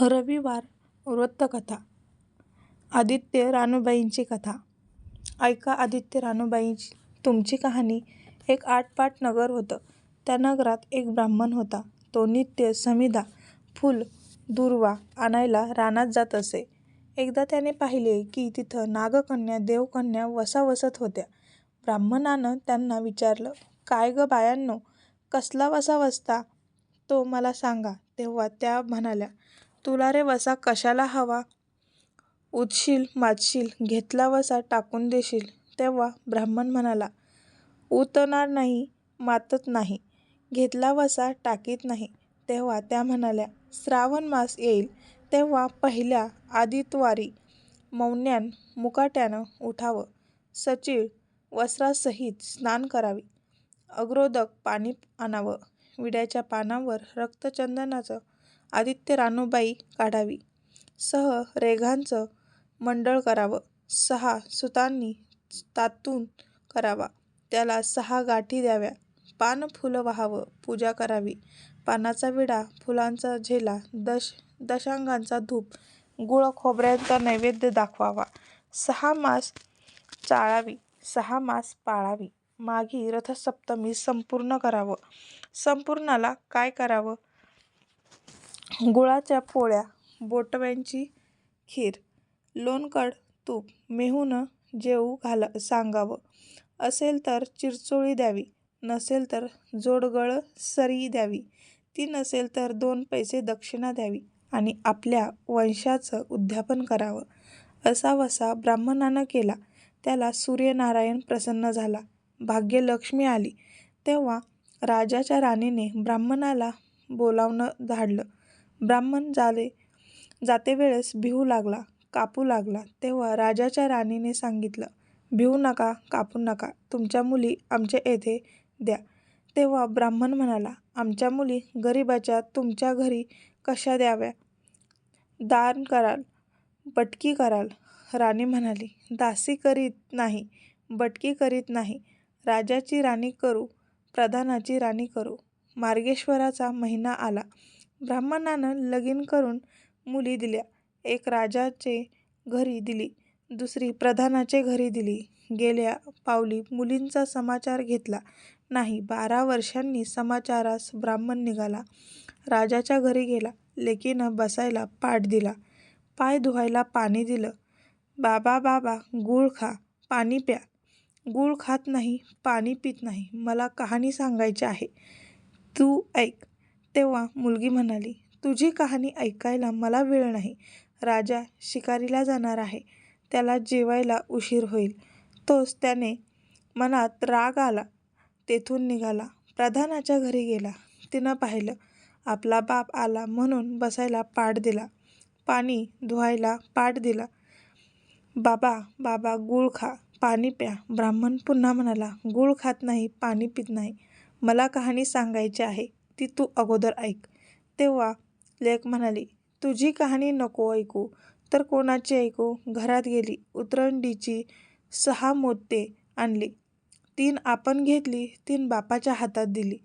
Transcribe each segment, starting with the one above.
रविवार वृत्तकथा आदित्य रानूबाईंची कथा ऐका आदित्य रानूबाईंची तुमची कहाणी एक आटपाट नगर होतं. त्या नगरात एक ब्राह्मण होता. तो नित्य समिधा, फुल दुर्वा आणायला रानात जात असे. एकदा त्याने पाहिले की तिथं नागकन्या, देवकन्या वसा वसत होत्या. ब्राह्मणानं त्यांना विचारलं, काय गं बायांनो, कसला वसा वसता तो मला सांगा. तेव्हा त्या म्हणाल्या, तुला रे वसा कशाला हवा? उदशील माजशील, घेतला वसा टाकून देशील. तेव्हा ब्राह्मण म्हणाला, उतणार नाही, मातत नाही, घेतला वसा टाकीत नाही. तेव्हा त्या म्हणाल्या, श्रावण मास येईल तेव्हा पहिल्या आदित्वारी मौन्यान मुकाट्यानं उठावं, सचील वस्त्रासहित स्नान करावे, अग्रोदक पाणी आणावं, विड्याच्या पानावर रक्तचंदनाचं आदित्य रानूबाई काढावी, सह रेघांचं मंडळ करावं, सहा सुतांनी तातून करावा, त्याला सहा गाठी द्याव्या, पान फुलं व्हावं, पूजा करावी, पानाचा विडा, फुलांचा झेला, दशांगाचा धूप, गूळ खोबऱ्याचा नैवेद्य दाखवावा, सहा मास चाळावी, सहा मास पाळावी, माघी रथसप्तमी संपूर्ण करावं. संपूर्णाला काय करावं? गुळाच्या पोळ्या, बोटव्यांची खीर, लोणकड तूप, मेहूनं जेवू सांगावं. असेल तर चिरचोळी द्यावी, नसेल तर जोडगळ सरी द्यावी, ती नसेल तर दोन पैसे दक्षिणा द्यावी आणि आपल्या वंशाचं उद्यापन करावं. असा वसा ब्राह्मणानं केला. त्याला सूर्यनारायण प्रसन्न झाला. भाग्यलक्ष्मी आली. तेव्हा राजाच्या राणीने ब्राह्मणाला बोलावणं धाडलं. ब्राह्मण जातेवेळेस भिवू लागला, कापू लागला. तेव्हा राजाच्या राणीने सांगितलं, भिवू नका, कापू नका, तुमच्या मुली आमच्या येथे द्या. तेव्हा ब्राह्मण म्हणाला, आमच्या मुली गरीबाच्या तुमच्या घरी कशा द्याव्या? दान कराल, बटकी कराल. राणी म्हणाली, दासी करीत नाही, बटकी करीत नाही, राजाची राणी करू, प्रधानाची राणी करू. मार्गेश्वराचा महिना आला. ब्राह्मणानं लगीन करून मुली दिल्या. एक राजाचे घरी दिली, दुसरी प्रधानाचे घरी दिली. गेल्या पावली मुलींचा समाचार घेतला नाही. बारा वर्षांनी समाचारास ब्राह्मण निघाला. राजाच्या घरी गेला. लेकीनं बसायला पाट दिला, पाय धुवायला पाणी दिलं. बाबा बाबा, गूळ खा, पाणी प्या. गूळ खात नाही, पाणी पीत नाही, मला कहाणी सांगायची आहे, तू ऐक. तेव्हा मुलगी म्हणाली, तुझी कहाणी ऐकायला मला वेळ नाही. राजा शिकारीला जाणार आहे, त्याला जेवायला उशीर होईल. तोच त्याने मनात राग आला, तेथून निघाला. प्रधानाच्या घरी गेला. तिनं पाहिलं, आपला बाप आला म्हणून बसायला पाट दिला, पाणी धुवायला पाट दिला. बाबा बाबा, गूळ खा, पाणी प्या. ब्राह्मण पुन्हा म्हणाला, गूळ खात नाही, पाणी पीत नाही, मला कहाणी सांगायची आहे, ती तू अगोदर ऐक. तेव्हा लेक म्हणाली, तुझी कहाणी नको ऐकू तर कोणाची ऐकू? घरात गेली. उतरंडीची सहा मोते आणली. तीन आपण घेतली, तीन बापाच्या हातात दिली.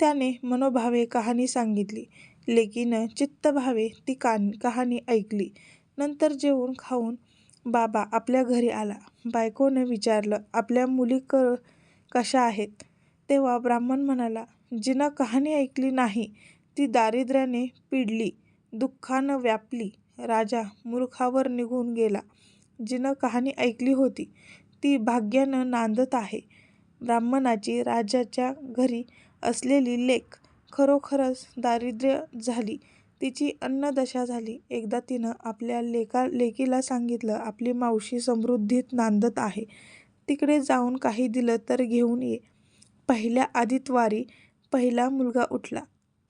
त्याने मनोभावे कहाणी सांगितली. लेकीनं चित्तभावे ती कान कहाणी ऐकली. नंतर जेवून खाऊन बाबा आपल्या घरी आला. बायकोनं विचारलं, आपल्या मुली कशा आहेत? तेव्हा ब्राह्मण म्हणाला, जिनं कहाणी ऐकली नाही ती दारिद्र्याने पिडली, दुःखानं व्यापली. राजा मूर्खावर निघून गेला. जिनं कहाणी ऐकली होती ती भाग्यानं नांदत आहे. ब्राह्मणाची राजाच्या घरी असलेली लेक खरोखरच दारिद्र्य झाली. तिची अन्नदशा झाली. एकदा तिनं आपल्या लेकीला सांगितलं, आपली मावशी समृद्धीत नांदत आहे, तिकडे जाऊन काही दिलं तर घेऊन ये. पहिल्या आदित्वारी पहिला मुलगा उठला.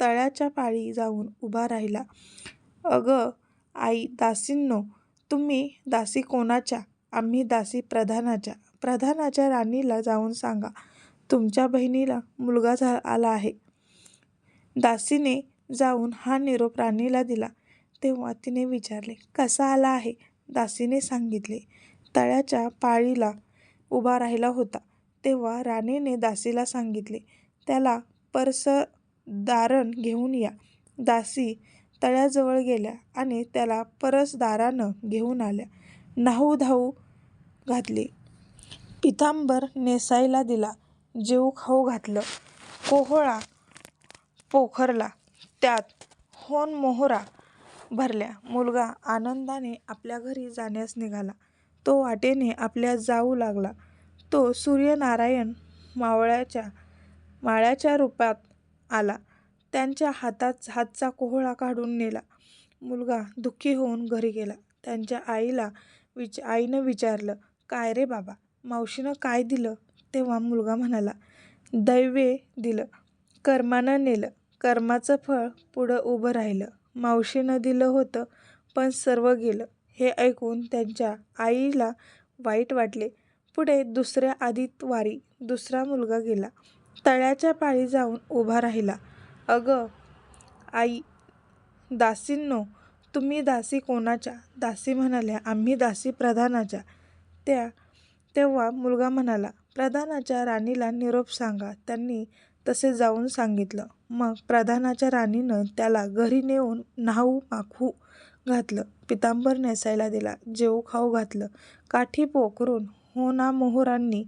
तळ्याच्या पाळी जाऊन उभा राहिला. अगं आई दासींनो, तुम्ही दासी कोणाच्या? आम्ही दासी प्रधानाच्या. प्रधानाच्या राणीला जाऊन सांगा, तुमच्या बहिणीला मुलगा आला आहे. दासीने जाऊन हा निरोप राणीला दिला. तेव्हा तिने विचारले, कसा आला आहे? दासीने सांगितले, तळ्याच्या पाळीला उभा राहिला होता. तेव्हा राणीने दासीला सांगितले, त्याला परसदारण घेऊन या. दासी तळ्याजवळ गेल्या आणि त्याला परसदारानं घेऊन आल्या. न्हाऊ धाऊ घातली. पितांबर नेसायला दिला. जेवू खाऊ घातलं. कोहळा पोखरला. त्यात होन मोहरा भरल्या. मुलगा आनंदाने आपल्या घरी जाण्यास निघाला. तो वाटेने आपल्या जाऊ लागला. तो सूर्यनारायण मावळ्याच्या माळ्याच्या रूपात आला. त्यांच्या हातात हातचा कोहळा काढून नेला. मुलगा दुःखी होऊन घरी गेला. त्यांच्या आईला विच आईनं विचारलं, काय रे बाबा, मावशीनं काय दिलं? तेव्हा मुलगा म्हणाला, दैवे दिलं. कर्मानं नेलं. कर्माचं फळ पुढं उभं राहिलं. मावशीनं दिलं होतं, पण सर्व गेलं. हे ऐकून त्यांच्या आईला वाईट वाटले. पुढे दुसऱ्या आदितवारी दुसरा मुलगा गेला. तळ्याच्या पाळी जाऊन उभा राहिला. अगं आई दासींनो, तुम्ही दासी कोणाच्या? दासी म्हणाल्या, आम्ही दासी प्रधानाच्या. तेव्हा मुलगा म्हणाला, प्रधानाच्या राणीला निरोप सांगा. त्यांनी तसे जाऊन सांगितलं. मग प्रधानाच्या राणीनं त्याला घरी नेऊन न्हाऊ माखू घातलं. पितांबर नेसायला दिला. जेवू खाऊ घातलं. काठी पोखरून होनामोहरांनी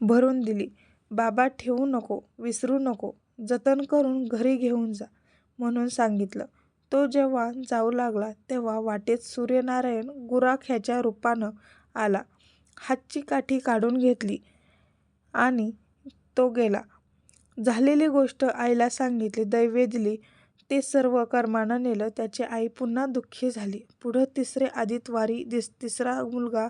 भरून दिली. बाबा ठेवू नको, विसरू नको, जतन करून घरी घेऊन जा, म्हणून सांगितलं. तो जेव्हा जाऊ लागला तेव्हा वाटेत सूर्यनारायण गुराख ह्याच्या रूपानं आला. हातची काठी काढून घेतली आणि तो गेला. झालेली गोष्ट आईला सांगितली. दैवे दिली. ते सर्व कर्मानं नेलं. त्याची आई पुन्हा दुःखी झाली. पुढं तिसरे आदितवारी दिस तिसरा मुलगा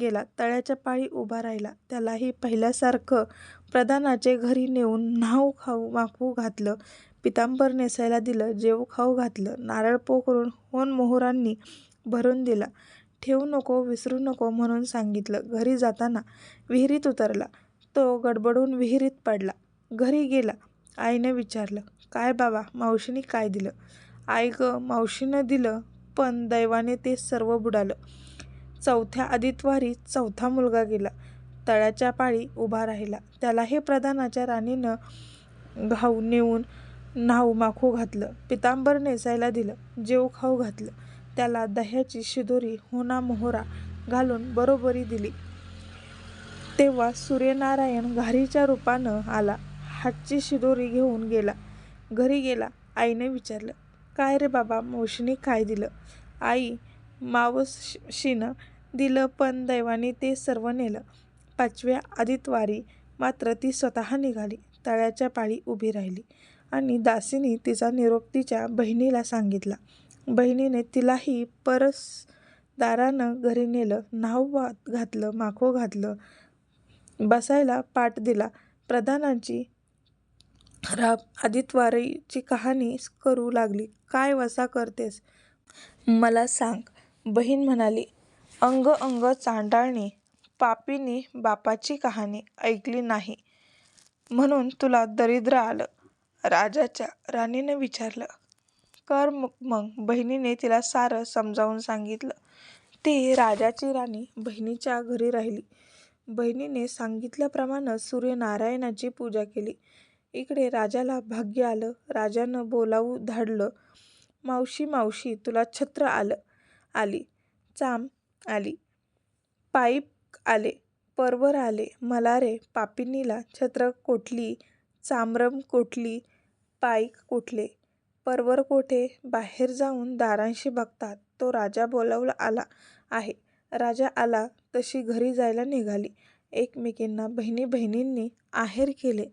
गेला. तळ्याच्या पाळी उभा राहिला. त्यालाही पहिल्यासारखं प्रधानाचे घरी नेऊन न्हाऊ खाऊ माखू घातलं. पितांबर नेसायला दिलं. जेवू खाऊ घातलं. नारळ पोखरून होनमोहोरांनी भरून दिला. ठेवू नको, विसरू नको, म्हणून सांगितलं. घरी जाताना विहिरीत उतरला. तो गडबडून विहिरीत पडला. घरी गेला. आईनं विचारलं, काय बाबा, मावशीने काय दिलं? आई गं, मावशीनं दिलं, पण दैवाने ते सर्व बुडालं. चौथ्या आदितवारी चौथा मुलगा गेला. तळ्याच्या पाळी उभा राहिला. त्यालाही प्रधानाच्या राणीनं घाऊ नेऊन न्हाऊ माखू घातलं. पितांबर नेसायला दिलं. जेवू खाऊ घातलं. त्याला दह्याची शिदोरी होना मोहरा घालून बरोबरी दिली. तेव्हा सूर्यनारायण घारीच्या रूपानं आला. हातची शिदोरी घेऊन गेला. घरी गेला. आईनं विचारलं, काय रे बाबा, मावशीनं काय दिलं? आई मावशीनं दिलं, पण दैवाने ते सर्व नेलं. पाचव्या आदितवारी मात्र ती स्वतः निघाली. तळ्याच्या पाळी उभी राहिली आणि दासींनी तिचा निरोप तिच्या बहिणीला सांगितला. बहिणीने तिलाही परसदारानं घरी नेलं. न्हाऊ घातलं. माखो घातलं. बसायला पाठ दिला. प्रधानांची राब आदितवारीची कहाणी करू लागली. काय वसा करतेस? मला सांग. बहीण म्हणाली, अंग अंग चांडाळणे पापीने बापाची कहाणी ऐकली नाही, म्हणून तुला दरिद्र आलं. राजाच्या राणीनं विचारलं, कर मग. बहिणीने तिला सारं समजावून सांगितलं. ती राजाची राणी बहिणीच्या घरी राहिली. बहिणीने सांगितल्याप्रमाणं सूर्यनारायणाची पूजा केली. इकडे राजाला भाग्य आलं. राजानं बोलावू धाडलं. मावशी मावशी, तुला छत्र आलं आली, चाम आली, पाईप आले, परवर आले. मला रे छत्र कोठली, चामरं कोठली, पाईक कोठले, परवर कोठे? बाहेर जाऊन दारांशी बघतात तो राजा बोलावला आला आहे. राजा आला तशी घरी जायला निघाली. एकमेकींना बहिणी बहिणींनी आहेर केले.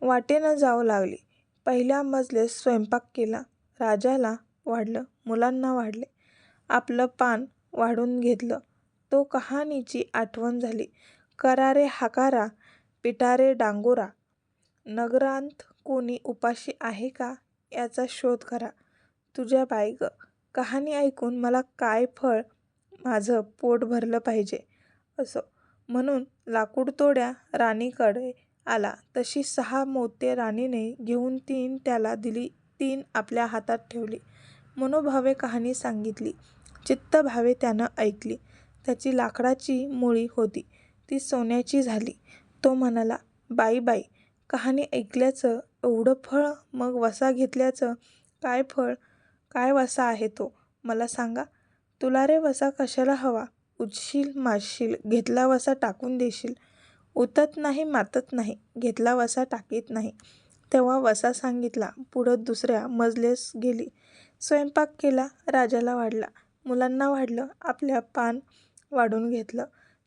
वाटेनं जाऊ लागली. पहिल्या मजलेस स्वयंपाक केला. राजाला वाढलं. मुलांना वाढले. आपलं पान वाढून घेतलं. तो कहाणीची आठवण झाली. करारे हाकारा, पिटारे डांगोरा, नगरांत कोणी उपाशी आहे का, याचा शोध करा. तुझ्या बाय गं, कहाणी ऐकून मला काय फळ, माझं पोट भरलं पाहिजे. असो, म्हणून लाकूडतोड्या राणीकडे आला तशी सहा मोते राणीने घेऊन तीन त्याला दिली तीन आपल्या हातात ठेवली. मनोभावे कहाणी सांगितली. चित्तभावे त्यानं ऐकली. त्याची लाकडाची मुळी होती. ती सोन्याची झाली. तो म्हणाला, बाई बाई, कहाणी ऐकल्याचं एवढं फळ, मग वसा घेतल्याचं काय फळ? काय वसा आहे तो? मला सांगा तुला रे वसा कशाला हवा? उठशील माजशील घेतला वसा टाकून देशील. उतत नाही मातत नाही घेतला वसा टाकीत नाही. तेव्हा वसा सांगितला. पुढं दुसऱ्या मजलेस गेली. स्वयंपाक केला राजाला वाढला. मुलांना वाढलं. आपल्या पान वाढून घेतलं.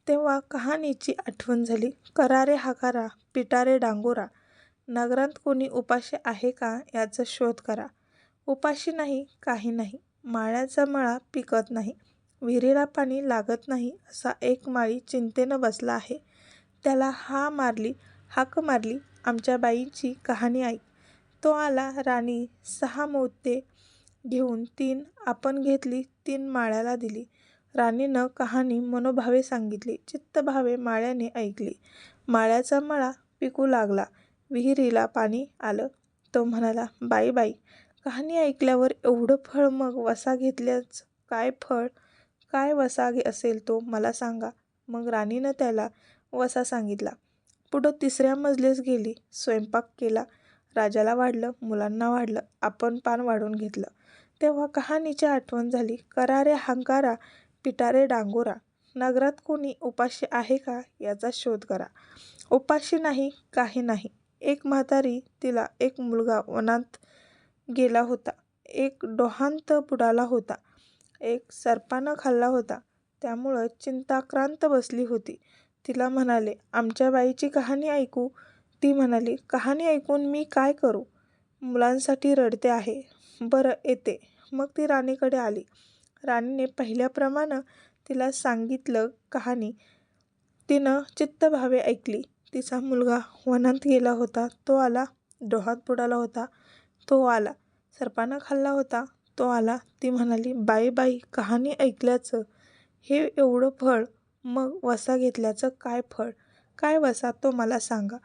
तेव्हा कहाणीची आठवण झाली. करारे हाकारा पिटारे डांगोरा. नगरात कोणी उपाशी आहे का याचा शोध करा. उपाशी नाही काही नाही. माळ्याचा मळा पिकत नाही. विहिरीला पाणी लागत नाही असा एक माळी चिंतेनं बसला आहे. त्याला हा मारली हाक मारली आमच्या बाईंची कहाणी ऐक तो आला राणी सहा मोते घेऊन तीन आपण घेतली तीन माळ्याला दिली. राणीनं कहाणी मनोभावे सांगितली चित्तभावे माळ्याने ऐकली. माळ्याचा मळा पिकू लागला विहिरीला पाणी आलं. तो म्हणाला बाई बाई कहाणी ऐकल्यावर एवढं फळ मग वसा घेतल्याच काय फळ? काय वसा घे- असेल तो मला सांगा. मग राणीनं त्याला वसा सांगितला. पुढं तिसऱ्या मजलेस गेली स्वयंपाक केला. राजाला वाढलं मुलांना वाढलं आपण पान वाढून घेतलं. तेव्हा कहाणीची आठवण झाली करारे हंकारा पिटारे डांगोरा नगरात कोणी उपाशी आहे का याचा शोध करा. उपाशी नाही काही नाही. एक म्हातारी तिला एक मुलगा वनात गेला होता. एक डोहांत बुडाला होता. एक सर्पानं खाल्ला होता. त्यामुळं चिंताक्रांत बसली होती. तिला म्हणाले आमच्या बाईची कहाणी ऐकू. ती म्हणाली कहाणी ऐकून मी काय करू? मुलांसाठी रडते आहे. बरं येते. मग ती राणीकडे आली. राणीने पहिल्याप्रमाणे तिला सांगितलं कहाणी. तिनं चित्तभावे ऐकली. तिचा मुलगा वनात गेला होता. तो आला. डोहात बुडाला होता. तो आला. सर्पानं खाल्ला होता. तो आला. ती म्हणाली बाई बाई कहाणी ऐकल्याचं हे एवढं फळ मग वसा घेतल्याचं काय फळ? काय वसा तो मला सांगा.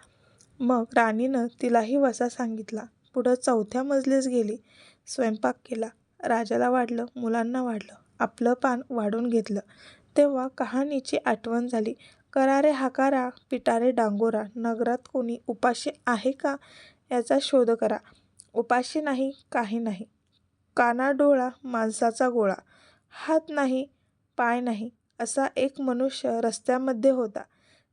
मग राणीनं तिलाही वसा सांगितला. पुढं चौथ्या मजलीस गेली. स्वयंपाक केला. राजाला वाढलं मुलांना वाढलं आपलं पान वाढून घेतलं. तेव्हा कहाणीची आठवण झाली. करारे हाकारा पिटारे डांगोरा नगरात कोणी उपाशी आहे का याचा शोध करा. उपाशी नाही काही नाही. काना डोळा माणसाचा गोळा. हात नाही पाय नाही असा एक मनुष्य रस्त्यामध्ये होता.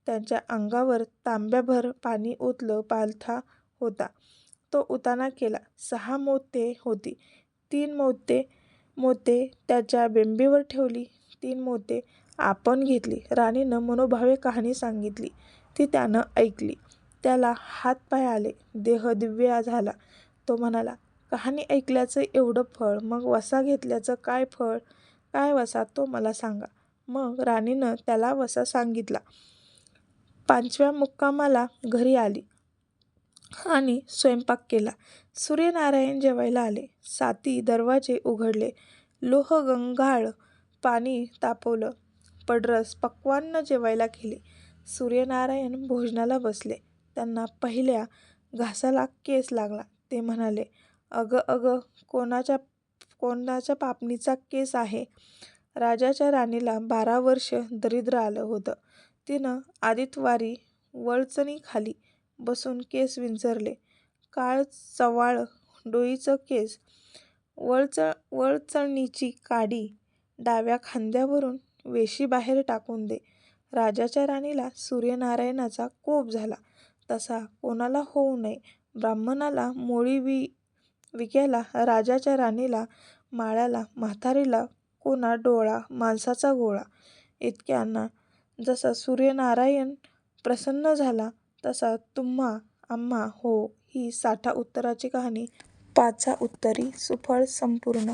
त्यांच्या अंगावर तांब्याभर पाणी ओतलं पालथा होता. तो उताना केला. सहा मोते होती. तीन मोते मोते त्याच्या बेंबीवर ठेवली. तीन मोते आपण घेतली. राणीनं मनोभावे कहाणी सांगितली. ती त्यानं ऐकली. त्याला हातपाय आले. देह दिव्य झाला. तो म्हणाला कहाणी ऐकल्याचं एवढं फळ मग वसा घेतल्याचं काय फळ? काय वसा तो मला सांगा. मग राणीनं त्याला वसा सांगितला. पाचव्या मुक्कामाला घरी आली. आणि स्वयंपाक केला. सूर्यनारायण जेवायला आले. साती दरवाजे उघडले. लोह गंगाळ पाणी तापवलं. पडरस पक्वान्न जेवायला केले सूर्यनारायण भोजनाला बसले. त्यांना पहिल्या घासाला केस लागला. ते म्हणाले अगं अगं कोणाच्या कोणाच्या पापणीचा केस आहे? राजाच्या राणीला बारा वर्ष दरिद्र आलं होतं. तिनं आदितवारी वळचणीखाली बसून केस विंचरले. काळ चवाळ डोईचं केस वळच वळचणीची काडी डाव्या खांद्यावरून वेशीबाहेर टाकून दे. राजाच्या राणीला सूर्यनारायणाचा कोप झाला. तसा कोणाला होऊ नये. ब्राह्मणाला मोळी वि विक्याला राजाच्या राणीला माळ्याला म्हातारीला कोणा डोळा माणसाचा गोळा. इतक्यांना जसा सूर्यनारायण प्रसन्न झाला तसा तुम्हा आम्हा हो ही साठा उत्तराची कहाणी. पाचा उत्तरी सुफळ संपूर्ण.